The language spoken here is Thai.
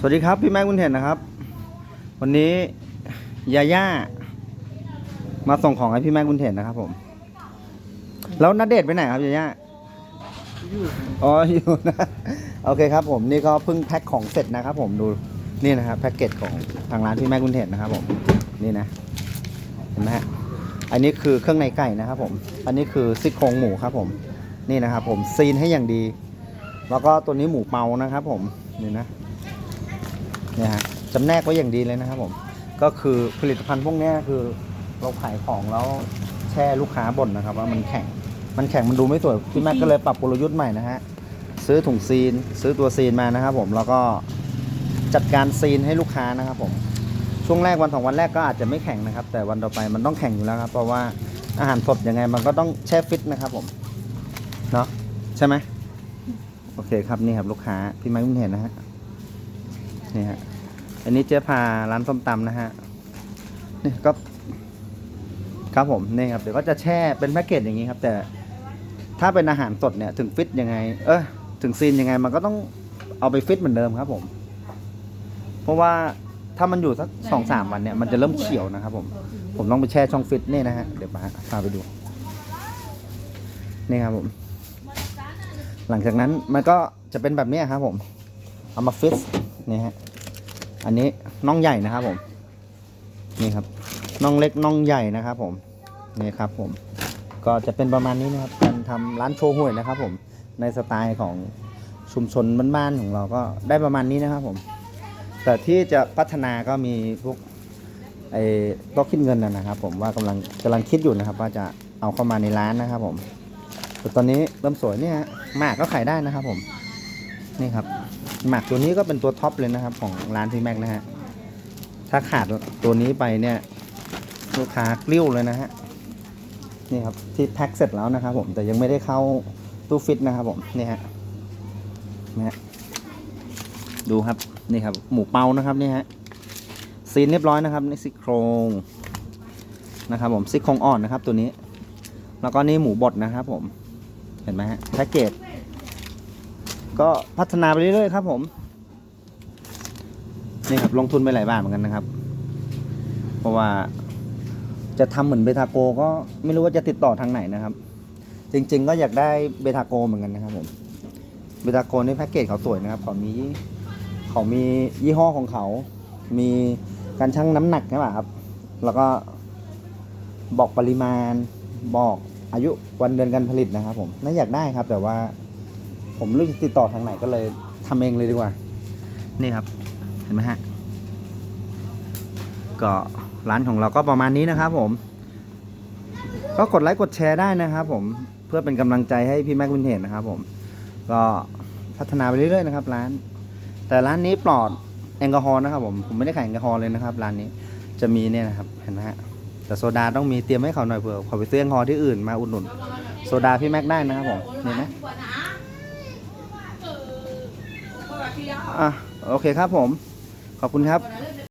สวัสดีครับ พี่แม็กคุณเห็นนะครับ วันนี้ยาย่ามาส่งของให้พี่แม็กคุณเห็นนะครับ ผม แล้วนัดเดทไปไหนครับยาย่าอ๋ออยู่นะโอเคครับ ผมนี่ก็เพิ่งแพ็คของเสร็จนะครับ ผมดูนี่นะครับแพ็กเกจของทางร้านพี่แม็กคุณเห็นนะครับ ผมนี่นะเห็นไหมฮะอันนี้คือเครื่องในไก่นะครับ ผม อันนี้คือซี่โครงหมูครับ ผม นี่นะครับ ผมซีนให้อย่างดี แล้วก็ตัวนี้หมูเปานะครับ ผมนี่นะ เนี่ยฮะจำแนกไว้อย่างดีเลยนะครับผมก็คือผลิตภัณฑ์พวกนี้คือเราขายของแล้วแช่ลูกค้าบ่นนะครับ ว่ามันแข็งมันแข็งมันดูไม่สวยพี่แม็กก็เลยปรับกลยุทธ์ใหม่นะฮะซื้อถุงซีน ซื้อตัวซีนมานะครับผมแล้วก็จัดการซีนให้ลูกค้านะครับผมช่วงแรกวันสองวันแรกก็อาจจะไม่แข็งนะครับ แต่วันต่อไปมันต้องแข็งอยู่แล้วครับ เพราะว่าอาหารสดยังไงมันก็ต้องแช่ฟิตนะครับผมเนาะใช่ไหมโอเคครับนี่ครับลูกค้าพี่แม็กไม่เห็นนะฮะ นี่ฮะ อันนี้เจ๊พาร้านส้มตำนะฮะ นี่ก็ ครับผมนี่ครับ เดี๋ยวก็จะแช่เป็นแพ็กเกจอย่างนี้ครับ แต่ถ้าเป็นอาหารสดเนี่ยถึงฟิตยังไง เออถึงซีนยังไงมันก็ต้องเอาไปฟิตเหมือนเดิมครับ ผม เพราะว่าถ้ามันอยู่สักสองสามวันเนี่ยมันจะเริ่มเขียวนะครับ ผม ผมต้องไปแช่ช่องฟิตนี่นะฮะ เดี๋ยวมาพาไปดู นี่ครับผม หลังจากนั้นมันก็จะเป็นแบบนี้ครับผม เอามาฟิต นี่ฮะอันนี้น่องใหญ่นะครับผม นี่ครับน่องเล็กน่องใหญ่นะครับผมนี่ครับผมก็จะเป็นประมาณนี้นะครับการทำร้านโชว์หวยนะครับ ผมในสไตล์ของชุมชนบ้านๆของเราก็ได้ประมาณนี้นะครับผม แต่ที่จะพัฒนาก็มีพวกไอ้โต๊ะคิดเงินนะครับ ผมว่ากำลังกำลังคิดอยู่นะครับ ว่าจะเอาเข้ามาในร้านนะครับ ผมแต่ตอนนี้เริ่มสวยเนี่ยหมากก็ขายได้นะครับ ผมนี่ครับ หมักตัวนี้ก็เป็นตัวท็อปเลยนะครับ ของร้านพีแม็กนะฮะ ถ้าขาดตัวนี้ไปเนี่ยลูกค้ากลิ้วเลยนะฮะ นี่ครับที่แพ็คเสร็จแล้วนะครับผม แต่ยังไม่ได้เข้าตู้ฟิตนะครับผม นี่ฮะนะฮะดูครับ นี่ครับ หมูเปานะครับนี่ฮะ ซีนเรียบร้อยนะครับนี่ซี่โครงนะครับผมซี่โครงอ่อนนะครับ ตัวนี้ แล้วก็นี่หมูบดนะครับผม เห็นไหมฮะ แพ็กเกจ ก็พัฒนาไปเรื่อยๆครับผมนี่ครับลงทุนไปหลายบาทเหมือนกันนะครับ เพราะว่าจะทำเหมือนเบทาโกก็ไม่รู้ว่าจะติดต่อทางไหนนะครับ จริง ๆ ก็อยากได้เบทาโกเหมือนกันนะครับผมเบทาโกนี่แพ็กเกจเขาสวยนะครับเขามีเขามียี่ห้อของเขา มีการชั่งน้ำหนักใช่ป่ะครับ แล้วก็บอกปริมาณบอกอายุวันเดือนการผลิตนะครับผมน่าอยากได้ครับแต่ว่า ผมรู้จะติดต่อทางไหนก็เลยทำเองเลยดีกว่า นี่ครับ เห็นไหมฮะ ก็ร้านของเราก็ประมาณนี้นะครับผม ก็กดไลค์กดแชร์ได้นะครับผม เพื่อเป็นกำลังใจให้พี่แม็กวินเทจนะครับผม ก็พัฒนาไปเรื่อยๆนะครับ ร้าน แต่ร้านนี้ปลอดแอลกอฮอล์นะครับผม ผมไม่ได้ขายแอลกอฮอล์เลยนะครับ ร้านนี้ จะมีเนี่ยนะครับ เห็นไหมฮะ แต่โซดาต้องมีเตรียมให้เขาหน่อยเผื่อเขาไปซื้อแอลกอฮอล์ที่อื่นมาอุดหนุน โซดาพี่แม็กได้นะครับผม เห็นไหม อะโอเคครับผม ขอบคุณครับ